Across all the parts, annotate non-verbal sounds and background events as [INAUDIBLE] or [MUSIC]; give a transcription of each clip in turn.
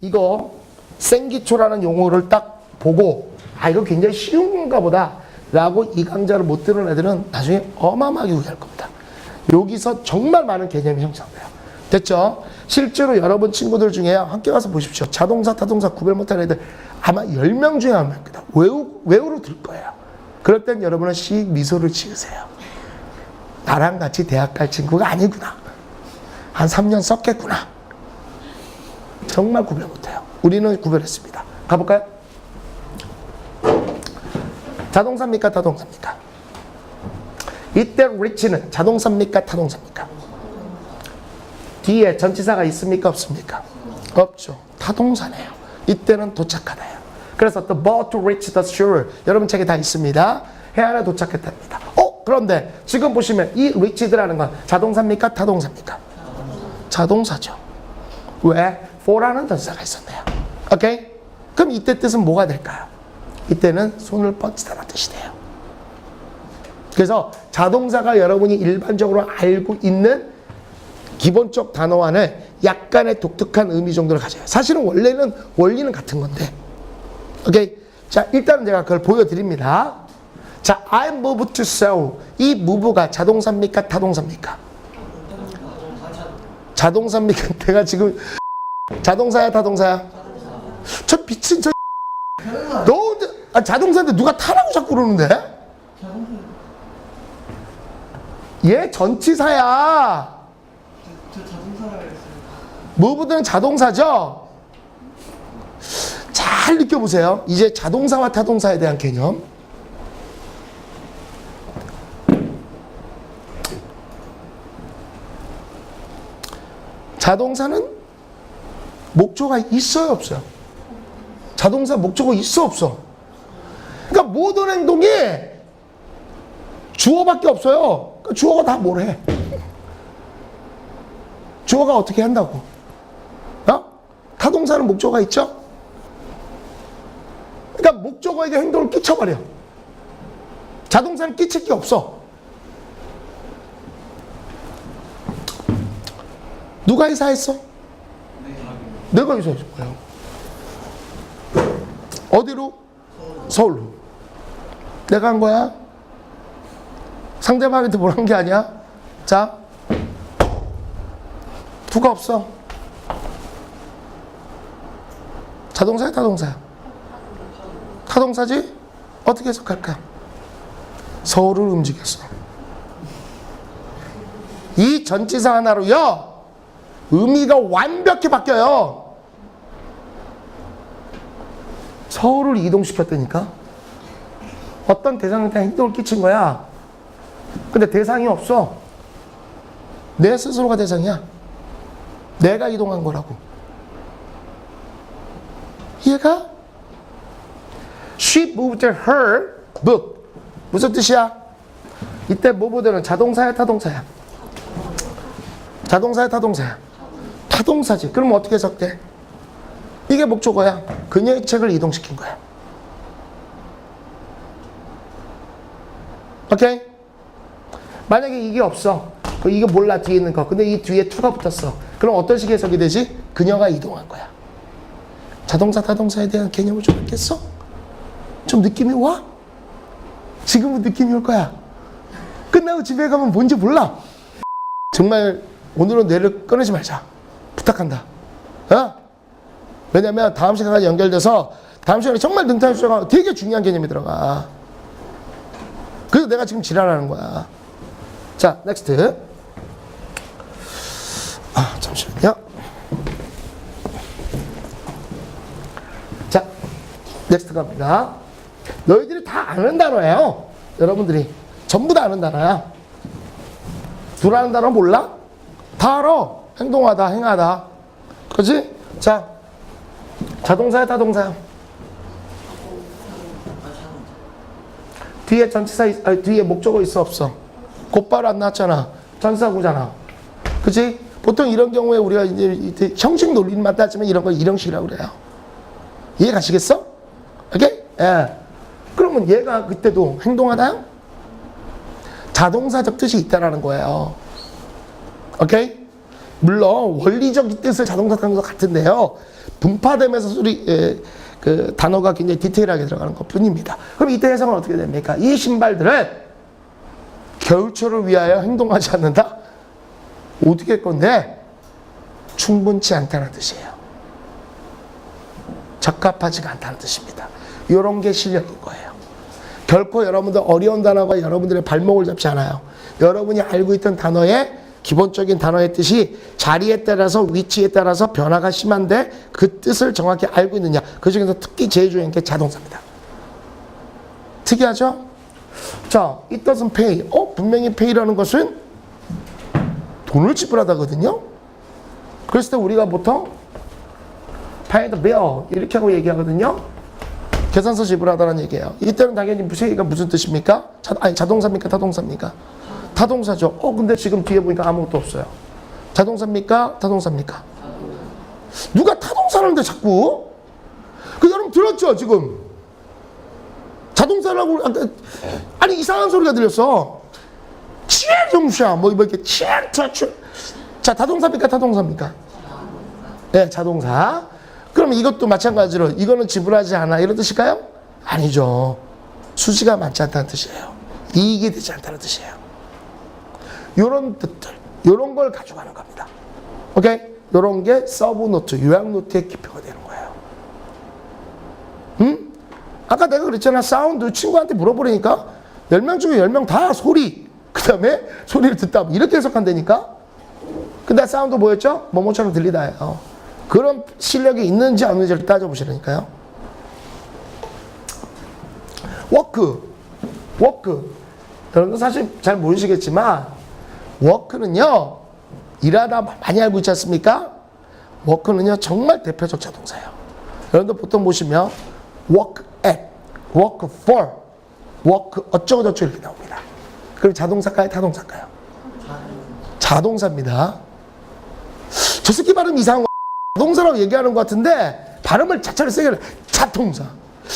이거 생기초라는 용어를 딱 보고 아 이거 굉장히 쉬운 건가 보다 라고 이 강좌를 못 들은 애들은 나중에 어마어마하게 후회할 겁니다. 여기서 정말 많은 개념이 형성돼요. 됐죠? 실제로 여러분 친구들 중에 학교 가서 보십시오. 자동사, 타동사 구별 못하는 애들 아마 10명 중에 한 명입니다. 외우, 외우로 들 거예요. 그럴 땐 여러분은 씩 미소를 지으세요. 나랑 같이 대학 갈 친구가 아니구나. 한 3년 썼겠구나. 정말 구별 못해요. 우리는 구별했습니다. 가볼까요? 자동사입니까? 타동사입니까? 이때 rich는 자동사입니까? 타동사입니까? 뒤에 전치사가 있습니까? 없습니까? 없죠. 타동사네요. 이때는 도착하다요. 그래서 the boat reach the shore 여러분 책에 다 있습니다. 해안에 도착했답니다. 어? 그런데 지금 보시면 이 reached라는 건 자동사입니까? 타동사입니까? 자동사죠. 왜? For라는 전사가 있었네요. 오케이? 그럼 이때 뜻은 뭐가 될까요? 이때는 손을 뻗치다라는 뜻이 돼요. 그래서 자동사가 여러분이 일반적으로 알고 있는 기본적 단어와는 약간의 독특한 의미 정도를 가져요. 사실은 원래는 원리는 같은 건데. 오케이? 자, 일단은 제가 그걸 보여드립니다. 자, I move to sell. 이 move가 자동사입니까? 타동사입니까? 자동사입니까? [LAUGHS] 내가 지금 자동사야, 타동사야? 저 미친 저너 혼자 아, 자동사인데 누가 타라고 자꾸 그러는데? 얘 전치사야. 저 자동차라 했어요. 무브는 자동사죠? 잘 느껴보세요. 이제 자동사와 타동사에 대한 개념. 자동사는 목조가 있어요, 없어요? 자동사 목조가 있어, 없어? 그러니까 모든 행동이 주어밖에 없어요. 그러니까 주어가 다 뭘 해? 주어가 어떻게 한다고? 어? 타동사는 목적어가 있죠? 그러니까 목적어에게 행동을 끼쳐버려. 자동사는 끼칠 게 없어. 누가 이사했어? 내가 이사했을 거예요. 어디로? 서울로. 내가 한 거야? 상대방한테 뭘 한 게 아니야? 자, 누가 없어? 자동사야, 타동사야? 타동사지? 어떻게 해석할까? 서울을 움직였어. 이 전치사 하나로요, 의미가 완벽히 바뀌어요. 서울을 이동시켰다니까? 어떤 대상한테 행동을 끼친 거야. 근데 대상이 없어. 내 스스로가 대상이야. 내가 이동한 거라고. 이해가? She moved her book. 무슨 뜻이야? 이때 모브들은 자동사야, 타동사야? 자동사야, 타동사야? 타동사지. 그럼 어떻게 해석돼? 이게 목적어야. 그녀의 책을 이동시킨 거야. 오케이? 만약에 이게 없어. 그 이거 몰라 뒤에 있는 거. 근데 이 뒤에 투가 붙었어. 그럼 어떤 식의 해석이 되지? 그녀가 이동한 거야. 자동사 타동사에 대한 개념을 좀 알겠어? 좀 느낌이 와? 지금은 느낌이 올 거야. 끝나고 집에 가면 뭔지 몰라. 정말 오늘은 뇌를 꺼내지 말자. 부탁한다. 어? 왜냐면 다음 시간까지 연결돼서 다음 시간에 정말 능탄 수가 되게 중요한 개념이 들어가. 그래서 내가 지금 지랄하는 거야. 자, 넥스트. 아, 잠시만요. 자, 넥스트 갑니다. 너희들이 다 아는 단어예요. 여러분들이. 전부 다 아는 단어야. 둘아는 단어 몰라? 다 알아. 행동하다, 행하다. 그지? 자, 자동사야, 타동사야? 뒤에 전치사, 있- 아니, 뒤에 목적어 있어, 없어? 곧바로 안 나왔잖아. 전사구잖아. 그지? 보통 이런 경우에 우리가 이제 형식 논리만 따지면 이런 걸 이형식이라고 그래요. 이해 가시겠어? 오케이? 예. 그러면 얘가 그때도 행동하나요? 자동사적 뜻이 있다라는 거예요. 오케이? 물론 원리적 뜻을 자동사 타는 것 같은데요. 분파되면서 소리 에, 그 단어가 굉장히 디테일하게 들어가는 것 뿐입니다. 그럼 이때 해석은 어떻게 됩니까? 이 신발들은 겨울철을 위하여 행동하지 않는다? 어떻게 할 건데? 충분치 않다는 뜻이에요. 적합하지가 않다는 뜻입니다. 이런 게 실력인 거예요. 결코 여러분들 어려운 단어가 여러분들의 발목을 잡지 않아요. 여러분이 알고 있던 단어의 기본적인 단어의 뜻이 자리에 따라서 위치에 따라서 변화가 심한데 그 뜻을 정확히 알고 있느냐. 그 중에서 특히 제일 중요한 게 자동사입니다. 특이하죠? 자, it doesn't pay. 어, 분명히 pay라는 것은 돈을 지불하다거든요. 그랬을 때 우리가 보통 pay the bill 이렇게 하고 얘기하거든요. 계산서 지불하다는 얘기예요. 이때는 당연히 무색이가 무슨 뜻입니까? 자, 아니 자동사입니까? 타동사입니까? 타동사죠. 어 근데 지금 뒤에 보니까 아무것도 없어요. 자동사입니까? 타동사입니까? 누가 타동사를 하는데 자꾸? 그 여러분 들었죠 지금? 자동사라고 아까- 아니 이상한 소리가 들렸어. 치정샤 뭐 이렇게 치차추 자 타동사입니까? 타동사입니까? 네 자동사. 그럼 이것도 마찬가지로 이거는 지불하지 않아 이런 뜻일까요? 아니죠. 수지가 많지 않다는 뜻이에요. 이익이 되지 않다는 뜻이에요. 요런 뜻들, 요런 걸 가져가는 겁니다. 오케이? 요런 게 서브 노트, 요약 노트의 기표가 되는 거예요. 응? 아까 내가 그랬잖아. 사운드 친구한테 물어보려니까 10명 중에 10명 다 소리, 그 다음에 소리를 듣다. 이렇게 해석한다니까? 근데 사운드 뭐였죠? 뭐뭐처럼 들리다예요. 그런 실력이 있는지 없는지를 따져보시라니까요. 워크, 워크. 여러분들 사실 잘 모르시겠지만, 워크는요, 일하다 많이 알고 있지 않습니까? 워크는요, 정말 대표적 자동사예요. 여러분들 보통 보시면, work at, work for, work 어쩌고저쩌고 이렇게 나옵니다. 그럼 자동사일까요? 타동사일까요? 자동사입니다. 저 새끼 발음 이상한 거 자동사라고 얘기하는 것 같은데 발음을 자체를 세게 해. 자동사.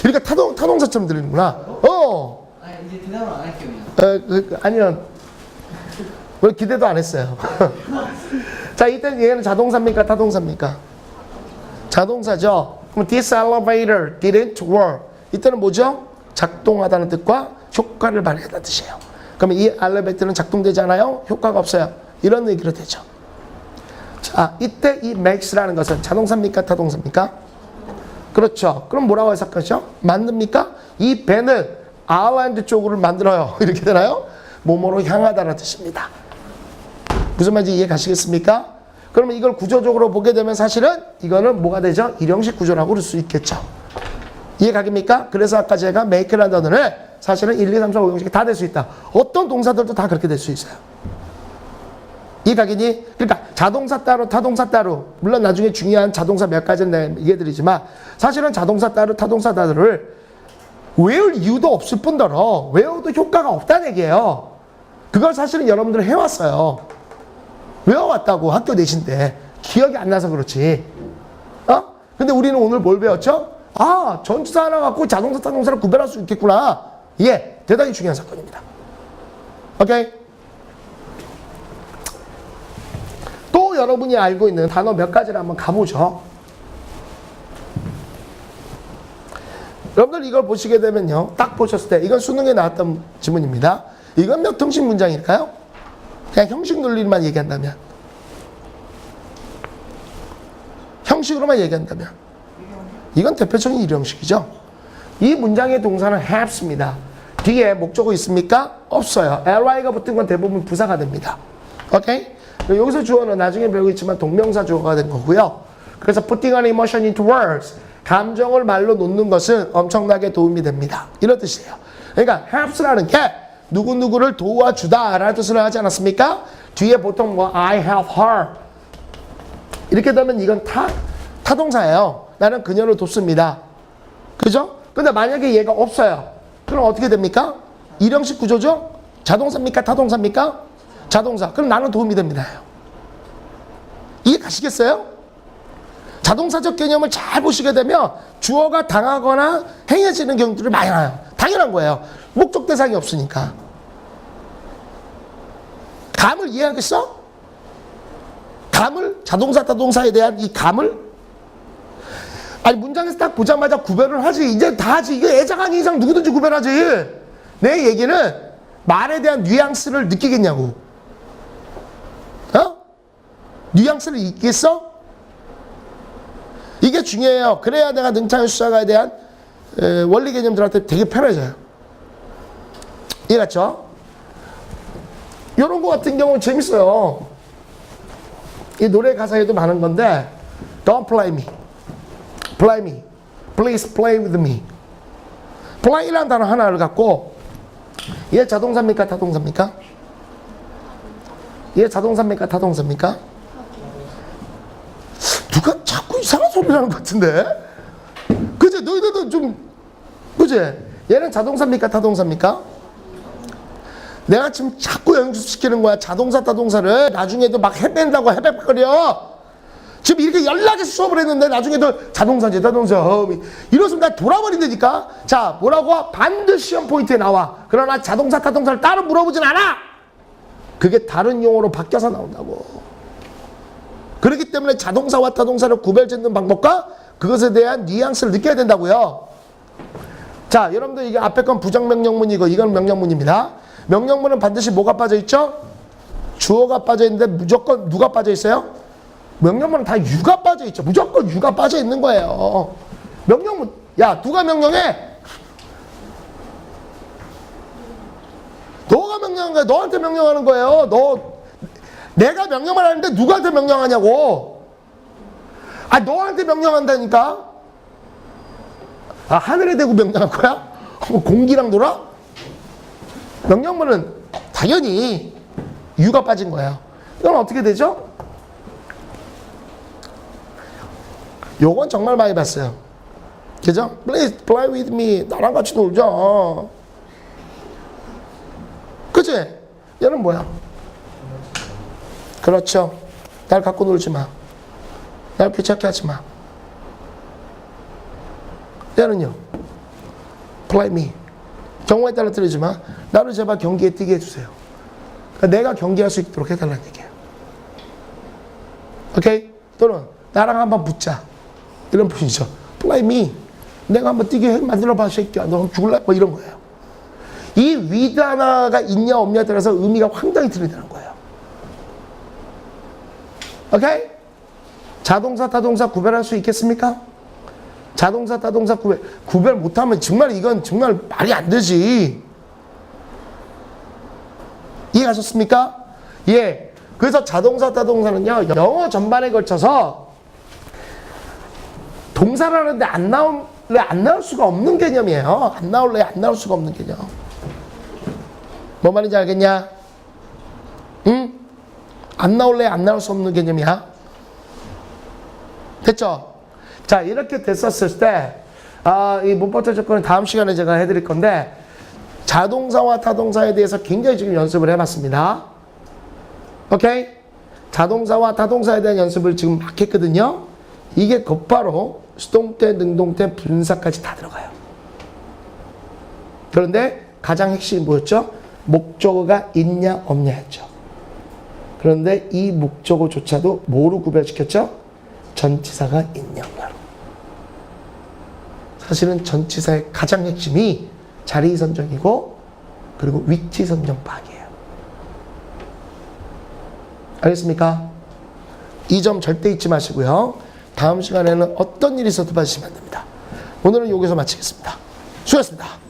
그러니까 타동, 타동사처럼 들리는구나. 어. 아 이제 대답을 안 할게요. 어, 그, 그, 아니요. 왜 기대도 안 했어요. [LAUGHS] 자, 이때 얘는 자동사입니까? 타동사입니까? 자동사죠. 그럼 this elevator didn't work. 이때는 뭐죠? 작동하다는 뜻과 효과를 발휘하다는 뜻이에요. 그러면 이 엘리베이터는 작동되지 않아요? 효과가 없어요. 이런 얘기로 되죠. 자, 이때 이 makes라는 것은 자동사입니까? 타동사입니까? 그렇죠. 그럼 뭐라고 해석하죠? 만듭니까? 이 배는 아일랜드 쪽으로 만들어요. [LAUGHS] 이렇게 되나요? 뭐뭐로 향하다는 뜻입니다. 무슨 말인지 이해 가시겠습니까? 그러면 이걸 구조적으로 보게 되면 사실은 이거는 뭐가 되죠? 일형식 구조라고 그럴 수 있겠죠. 이해 가깁니까? 그래서 아까 제가 make라는 단어를 사실은 1, 2, 3, 4, 5, 6이 다 될 수 있다. 어떤 동사들도 다 그렇게 될 수 있어요. 이 각이니 그러니까 자동사 따로 타동사 따로 물론 나중에 중요한 자동사 몇 가지는 얘기해 드리지만 사실은 자동사 따로 타동사 따로를 외울 이유도 없을 뿐더러 외워도 효과가 없다는 얘기예요 그걸 사실은 여러분들은 해왔어요 외워왔다고 학교 내신데 기억이 안 나서 그렇지 어? 근데 우리는 오늘 뭘 배웠죠? 아 전치사 하나 갖고 자동사 타동사를 구별할 수 있겠구나 예 대단히 중요한 사건입니다 오케이 또 여러분이 알고 있는 단어 몇 가지를 한번 가보죠. 여러분들 이걸 보시게 되면요. 딱 보셨을 때 이건 수능에 나왔던 지문입니다. 이건 몇 형식 문장일까요? 그냥 형식 논리만 얘기한다면. 형식으로만 얘기한다면. 이건 대표적인 일형식이죠. 이 문장의 동사는 have입니다. 뒤에 목적어 있습니까? 없어요. ly가 붙은 건 대부분 부사가 됩니다. 오케이? 여기서 주어는 나중에 배우겠지만 동명사 주어가 된 거고요. 그래서 putting an emotion into words 감정을 말로 놓는 것은 엄청나게 도움이 됩니다. 이런 뜻이에요. 그러니까 helps라는 게 누구누구를 도와주다 라는 뜻을 하지 않았습니까? 뒤에 보통 뭐 I help her 이렇게 되면 이건 타, 타동사예요. 나는 그녀를 돕습니다. 그죠? 근데 만약에 얘가 없어요. 그럼 어떻게 됩니까? 일형식 구조죠? 자동사입니까? 타동사입니까? 자동사. 그럼 나는 도움이 됩니다. 이해 가시겠어요? 자동사적 개념을 잘 보시게 되면 주어가 당하거나 행해지는 경우들이 많이 나요. 당연한 거예요. 목적 대상이 없으니까. 감을 이해하겠어? 감을 자동사 타동사에 대한 이 감을 아니 문장에서 딱 보자마자 구별을 하지 이제 다 하지 이거 애장 아닌 이상 누구든지 구별하지 내 얘기는 말에 대한 뉘앙스를 느끼겠냐고 어? 뉘앙스를 잊겠어? 이게 중요해요 그래야 내가 능차의 수사가에 대한 에, 원리 개념들한테 되게 편해져요 이해갔죠? 이런 거 같은 경우는 재밌어요 이 노래 가사에도 많은 건데 Don't play me Play me Please play with me play라는 단어 하나를 갖고 얘 자동사입니까 타동사입니까? 얘 자동사입니까 타동사입니까? 누가 자꾸 이상한 소리를 하는 것 같은데? 그지? 너희들도 좀 그지? 얘는 자동사입니까? 타동사입니까? 내가 지금 자꾸 연습시키는 거야. 자동사 타동사를. 나중에도 막 헤맨다고 헤백거려. 지금 이렇게 연락해서 수업을 했는데 나중에도 자동사지 자동사. 어, 이러면 나 돌아버린다니까? 자 뭐라고? 반드시 시험 포인트에 나와. 그러나 자동사 타동사를 따로 물어보진 않아. 그게 다른 용어로 바뀌어서 나온다고. 그렇기 때문에 자동사와 타동사를 구별짓는 방법과 그것에 대한 뉘앙스를 느껴야 된다고요 자 여러분들 이게 앞에 건 부정명령문이고 이건 명령문입니다 명령문은 반드시 뭐가 빠져 있죠? 주어가 빠져 있는데 무조건 누가 빠져 있어요? 명령문은 다 유가 빠져 있죠. 무조건 유가 빠져 있는 거예요. 명령문, 야, 누가 명령해? 너가 명령한 거야. 너한테 명령하는 거예요. 너, 내가 명령을 하는데 누구한테 명령하냐고. 아, 너한테 명령한다니까? 아, 하늘에 대고 명령할 거야? 뭐 공기랑 놀아? 명령문은 당연히 유가 빠진 거예요. 이건 어떻게 되죠? 요건 정말 많이 봤어요. 그죠? Please play with me. 나랑 같이 놀자. 그치? 얘는 뭐야? 그렇죠. 날 갖고 놀지 마. 날 귀찮게 하지 마. 얘는요? Play me. 경우에 따라 틀리지만 나를 제발 경기에 뛰게 해주세요. 그러니까 내가 경기할 수 있도록 해달라는 얘기예요. 오케이? 또는 나랑 한번 붙자. 이런 분이죠. Play me. 내가 한번 뛰게 만들어봐, 새끼야. 너 죽을래? 뭐 이런 거예요. 이 하나가 있냐 없냐에 따라서 의미가 황당히 틀리다는 거예요. 오케이? 자동사, 타동사 구별할 수 있겠습니까? 자동사, 타동사 구별, 구별 못하면 정말 이건 정말 말이 안 되지. 이해하셨습니까? 예. 그래서 자동사, 타동사는요, 영어 전반에 걸쳐서 동사를 하는데 안 나올래 안 나올 수가 없는 개념이에요. 안 나올래 안 나올 수가 없는 개념. 뭐 말인지 알겠냐? 응? 안 나올래 안 나올 수 없는 개념이야. 됐죠? 자 이렇게 됐었을 때, 아, 이 문법적 조건은 다음 시간에 제가 해드릴 건데 자동사와 타동사에 대해서 굉장히 지금 연습을 해봤습니다. 오케이? 자동사와 타동사에 대한 연습을 지금 막 했거든요. 이게 곧바로 수동태, 능동태, 분사까지 다 들어가요. 그런데 가장 핵심이 뭐였죠? 목적어가 있냐 없냐였죠. 그런데 이 목적어조차도 뭐로 구별시켰죠? 전치사가 있냐 없냐로. 사실은 전치사의 가장 핵심이 자리 선정이고 그리고 위치 선정 파악이에요. 알겠습니까? 이 점 절대 잊지 마시고요. 다음 시간에는 어떤 일이 있어도 봐주시면 안 됩니다. 오늘은 여기서 마치겠습니다. 수고하셨습니다.